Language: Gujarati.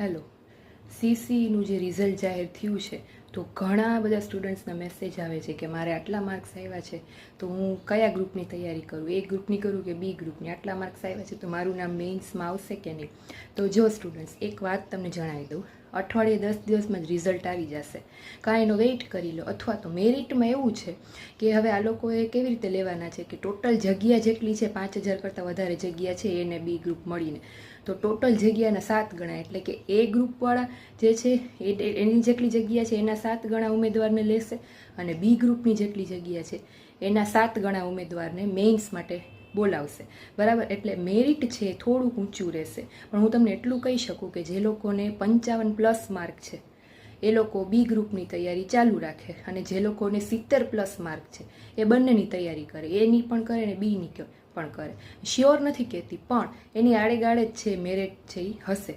હેલો સીસીનું જે રિઝલ્ટ જાહેર થયું છે, તો ઘણા બધા સ્ટુડન્ટ્સના મેસેજ આવે છે કે મારે આટલા માર્ક્સ આવ્યા છે, તો હું કયા ગ્રુપની તૈયારી કરું? એ ગ્રુપની કરું કે બી ગ્રુપની આટલા માર્ક્સ આવ્યા છે, તો મારું નામ મેઇન્સમાં આવશે કે નહીં? તો જો સ્ટુડન્ટ્સ એક વાત તમને જણાવી દઉં. અઠવાડિયે દસ દિવસમાં જ રિઝલ્ટ આવી જશે. કાંઈ એનો વેઇટ કરી લો, અથવા તો મેરિટમાં એવું છે કે હવે આ લોકોએ કેવી રીતે લેવાના છે કે ટોટલ જગ્યા જેટલી છે, પાંચ હજાર કરતાં વધારે જગ્યા છે એને બી ગ્રુપ મળીને. તો ટોટલ જગ્યાના સાત ગણા, એટલે કે એ ગ્રુપવાળા જે છે, એ એની જેટલી જગ્યા છે, એના સાત ગણા ઉમેદવારને લેશે અને બી ગ્રુપની જેટલી જગ્યા છે, એના સાત ગણા ઉમેદવારને મેઇન્સ માટે બોલાવશે. બરાબર? એટલે મેરિટ છે થોડુંક ઊંચું રહેશે. પણ હું તમને એટલું કહી શકું કે જે લોકોને પંચાવન પ્લસ માર્ક છે, એ લોકો બી ગ્રુપની તૈયારી ચાલુ રાખે અને જે લોકોને સિત્તેર પ્લસ માર્ક છે, એ બંનેની તૈયારી કરે. એની પણ કરે ને બીની પણ કરે. શ્યોર નથી કહેતી, પણ એની આડેગાળે જ છે મેરેટ છે એ હશે.